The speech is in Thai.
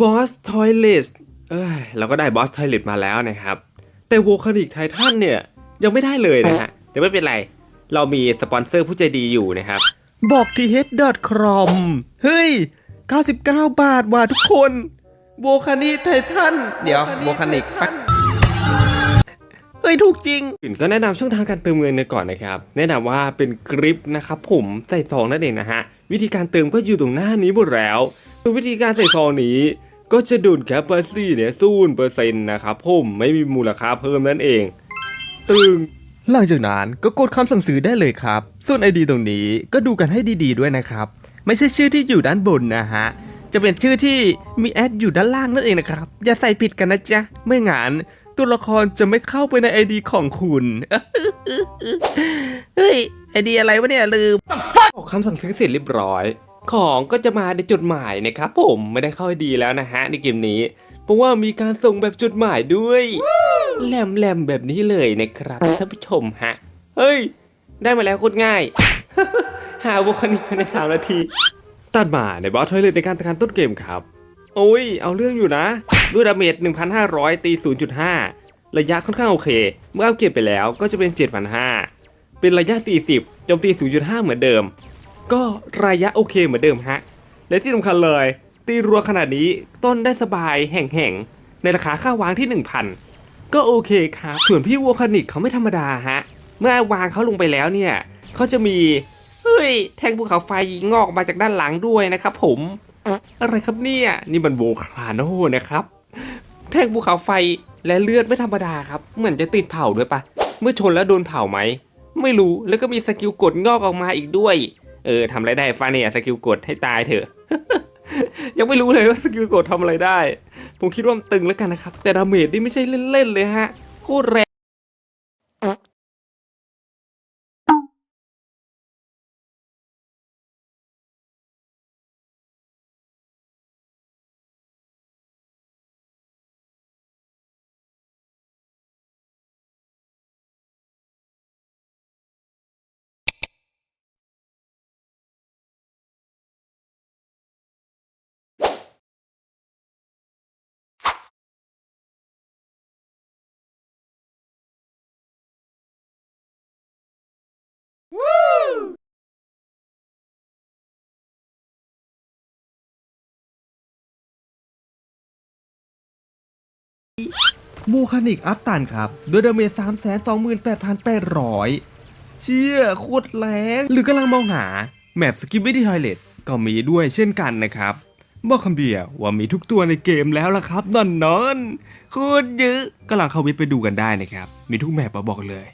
บอสทอยเลสเอ้ยเราก็ได้บอสทอยเลสมาแล้วนะครับ แต่โวคานิกไททันเนี่ยยังไม่ได้เลยนะฮะ แต่ไม่เป็นไร เรามีสปอนเซอร์ผู้ใจดีอยู่นะครับ บอกที่ head.com เฮ้ย 99 บาทว่ะทุกคนโวคานิกไททันเดี๋ยวโวคานิกฟักเฮ้ยถูกจริงอื่นก็แนะนำช่องทางการเติมเงินกันก่อนนะครับ แนะนำว่าเป็นกริปนะครับผมใส่ซองนั่นเองนะฮะ วิธีการเติมก็อยู่ตรงหน้านี้หมดแล้ว ตัววิธีการใส่ซองนี้ก็จะดูดแคปเปอร์ซี่เนี่ยศูนเปอร์เซ็นต์นะครับผมไม่มีมูลค่าเพิ่มนั่นเองตึงหลังจากนั้นก็กดคำสั่งซื้อได้เลยครับ ส่วน ID ตรงนี้ก็ดูกันให้ดีๆด้วยนะครับ ไม่ใช่ชื่อที่อยู่ด้านบนนะฮะ จะเป็นชื่อที่มีแอดอยู่ด้านล่างนั่นเองนะครับ อย่าใส่ผิดกันนะจ๊ะ ไม่งั้นตัวละครจะไม่เข้าไปใน ID ของคุณ เฮ้ย ID อะไรวะเนี่ยลืมออกคำสั่งซื้อเสร็จเรียบร้อย ของก็จะมาในจดหมายนะครับผมไม่ได้เข้าดีแล้วนะฮะในเกมนี้ เพราะว่ามีการส่งแบบจดหมายด้วยแหลมๆแบบนี้เลยนะครับท่านผู้ชมฮะเฮ้ย ได้มาแล้วโคตรง่าย หาโวคนิกภายในสามนาทีตัดมาในบอสทอยเลตในการทำการต้นเกมครับ โอ้ย เอาเรื่องอยู่นะ ด้วยดาเมจ 1,500 ตี 0.5 ระยะค่อนข้างโอเค เมื่ออัปเกรดไปแล้วก็จะเป็น 7,500 เป็นระยะ 40โจมตี 0.5 เหมือนเดิม ก็ระยะโอเคเหมือนเดิมฮะ และที่สำคัญเลย ตีรัวขนาดนี้ต้นได้สบายแห่งๆ ในราคาค่าวางที่ 1,000 ก็โอเคครับ ส่วนพี่วัวคานิกเขาไม่ธรรมดาฮะ เมื่อวางเขาลงไปแล้วเนี่ยเขาจะมี เฮ้ย แทงภูเขาไฟงอกมาจากด้านหลังด้วยนะครับผม อะไรครับเนี่ย นี่มันโวคาโนนะครับ แท่งภูเขาไฟและเลือดไม่ธรรมดาครับ เหมือนจะติดเผาด้วยปะ เมื่อชนแล้วโดนเผาไหม ไม่รู้ แล้วก็มีสกิลกดงอกออกมาอีกด้วย เออทำอะไรได้ฟ้าเนี่ยสกิลกดให้ตายเถอะ ยังไม่รู้เลยว่าสกิลกดทำอะไรได้ ผมคิดว่ามันตึงแล้วกันนะครับ แต่ดาเมจนี่ไม่ใช่เล่นๆเลยฮะโคตรแรง บูคานิกอัพตันครับด้วยดาเมจ3 2 8 8 0 0 เชี่ยโคตรแรงหรือกำลังมองหา แมปสกิปไม่ได้ทอยเลตก็มีด้วยเช่นกันนะครับ บอกคำเดียวว่ามีทุกตัวในเกมแล้วล่ะครับนอนนอนโคตรเยอะกำลังเข้าเว็บไปดูกันได้นะครับ มีทุกแมปมาบอกเลย